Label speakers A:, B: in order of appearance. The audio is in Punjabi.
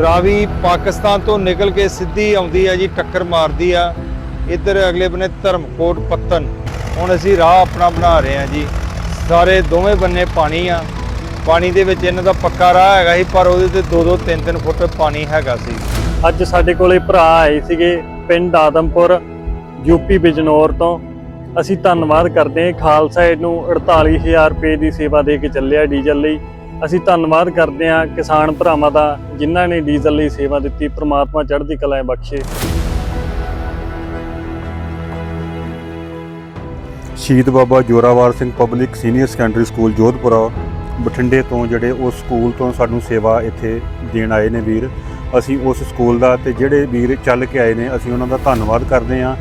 A: ਰਾਵੀ ਪਾਕਿਸਤਾਨ ਤੋਂ ਨਿਕਲ ਕੇ ਸਿੱਧੀ ਆਉਂਦੀ ਆ ਜੀ, ਟੱਕਰ ਮਾਰਦੀ ਆ। ਇੱਧਰ ਅਗਲੇ ਬੰਨੇ ਧਰਮਕੋਟ ਪੱਤਨ ਹੁਣ ਅਸੀਂ ਰਾਹ ਆਪਣਾ ਬਣਾ ਰਹੇ ਹਾਂ ਜੀ। ਸਾਰੇ ਦੋਵੇਂ ਬੰਨੇ ਪਾਣੀ ਆ। ਪਾਣੀ ਦੇ ਵਿੱਚ ਇਹਨਾਂ ਦਾ ਪੱਕਾ ਰਾਹ ਹੈਗਾ ਸੀ, ਪਰ ਉਹਦੇ ਤੇ 2-2 3-3 ਫੁੱਟ ਪਾਣੀ ਹੈਗਾ ਸੀ।
B: ਅੱਜ ਸਾਡੇ ਕੋਲੇ ਭਰਾ ਆਏ ਸੀਗੇ ਪਿੰਡ ਆਦਮਪੁਰ ਯੂਪੀ ਬਿਜਨੌਰ ਤੋਂ। ਅਸੀਂ ਧੰਨਵਾਦ ਕਰਦੇ ਹਾਂ, ਖਾਲਸਾ ਏਡ ਨੂੰ 48000 ਰੁਪਏ ਦੀ ਸੇਵਾ ਦੇ ਕੇ ਚੱਲਿਆ ਡੀਜ਼ਲ ਲਈ। ਅਸੀਂ ਧੰਨਵਾਦ ਕਰਦੇ ਹਾਂ ਕਿਸਾਨ ਭਰਾਵਾਂ ਦਾ ਜਿਨ੍ਹਾਂ ਨੇ ਡੀਜ਼ਲ ਲਈ ਸੇਵਾ ਦਿੱਤੀ, ਪ੍ਰਮਾਤਮਾ ਚੜ੍ਹਦੀ ਕਲਾ ਬਖਸ਼ੇ।
C: ਸ਼ਹੀਦ Baba Zorawar Singh public senior secondary school Jodhpura, ਬਠਿੰਡੇ ਤੋਂ ਜਿਹੜੇ ਉਸ ਸਕੂਲ ਤੋਂ ਸਾਨੂੰ ਸੇਵਾ ਇੱਥੇ ਦੇਣ ਆਏ ਨੇ ਵੀਰ। ਅਸੀਂ ਉਸ ਸਕੂਲ ਦਾ ਤੇ ਜਿਹੜੇ ਵੀਰ ਚੱਲ ਕੇ ਆਏ ਨੇ, ਅਸੀਂ ਉਹਨਾਂ ਦਾ ਧੰਨਵਾਦ ਕਰਦੇ ਹਾਂ।